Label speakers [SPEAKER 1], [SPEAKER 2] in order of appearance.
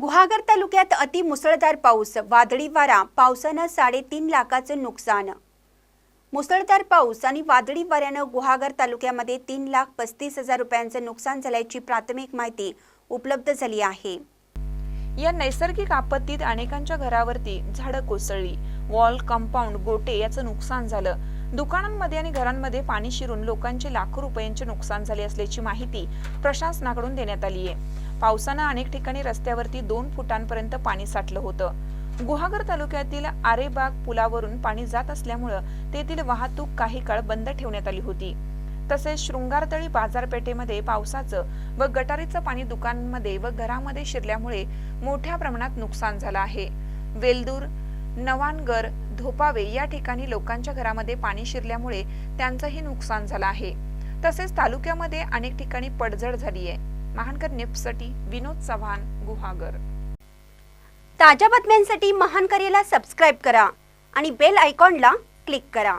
[SPEAKER 1] गुहागर तालुक्यात अति मुसळधार पाऊस वादळी वारा पावसानं साडेतीन लाखाचं नुकसान. मुसळधार पाऊस आणि वादळी वाऱ्यानं गुहागर तालुक्यामध्ये तीन लाख पस्तीस हजार रुपयांचं नुकसान झाल्याची प्राथमिक माहिती उपलब्ध झाली आहे.
[SPEAKER 2] या नैसर्गिक आपत्तीत अनेकांच्या घरावरती झाडं कोसळली. वॉल कंपाऊंड गोटे याचं नुकसान झालं. दुकानांमध्ये आणि घरांमध्ये पाणी शिरून लोकांचे लाखो रुपयांचे नुकसान झाले असल्याची माहिती प्रशासनाकडून देण्यात आली आहे. पावसानं अनेक ठिकाणी रस्त्यावरती दोन फुटांपर्यंत पाणी साठलं होतं. गुहागर तालुक्यातील आरेबाग पुलावरून पाणी जात असल्यामुळं तेथील वाहतूक काही काळ बंद ठेवण्यात आली होती. तसेच शृंगारतळी बाजारपेठेमध्ये पावसाचं व गटारीचं पाणी दुकानांमध्ये व घरामध्ये शिरल्यामुळे मोठ्या प्रमाणात नुकसान झालं आहे. वेलदूर नवानगर धोपावे या ठिकाणी लोकांच्या घरामध्ये पाणी शिरल्यामुळे त्यांचंही नुकसान झालं आहे. तसेच तालुक्यामध्ये अनेक ठिकाणी पडझड झाली आहे महानकर निप्ससाठी विनोद चव्हाण गुहागर.
[SPEAKER 1] ताज्या बातम्यांसाठी महानकरेला सबस्क्राईब करा आणि बेल आयकॉनला क्लिक करा.